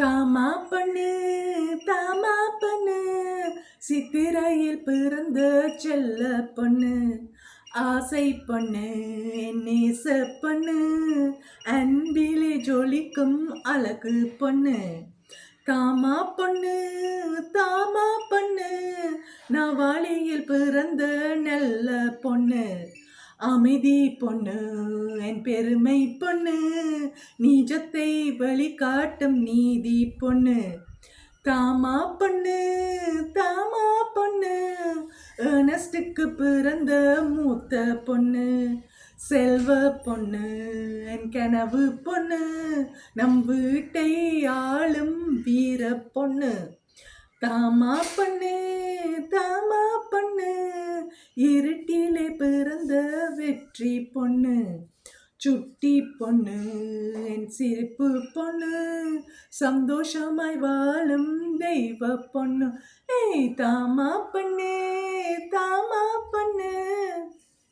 தாமா பண்ணு தாமா பண்ணு சித்திரையில் பிறந்த செல்ல பொண்ணு ஆசை பொண்ணு நேச பொண்ணு அன்பிலே ஜொலிக்கும் அழகு பொண்ணு. தாமா பொண்ணு தாமா பொண்ணு நவாளியில் பிறந்த நல்ல பொண்ணு. அமைதி பொண்ணு என் பெருமை பொண்ணு. நீஜத்தை வழிகாட்டும் நீதி பொண்ணு. தாமா பொண்ணு தாமா பொண்ணு. ஏர்னஸ்டுக்கு பிறந்த மூத்த பொண்ணு. செல்வ பொண்ணு என் கனவு பொண்ணு. நம் வீட்டை ஆளும் வீர பொண்ணு. தாமா பொண்ணு தாமா பொண்ணு இருட்டிலே பிறந்த வெற்றி பொண்ணு. சுட்டி பொண்ணு என் சிரிப்பு பொண்ணு. சந்தோஷமாய் வாழும் தெய்வ பொண்ணு. ஏய் தாமா பொண்ணு தாமா.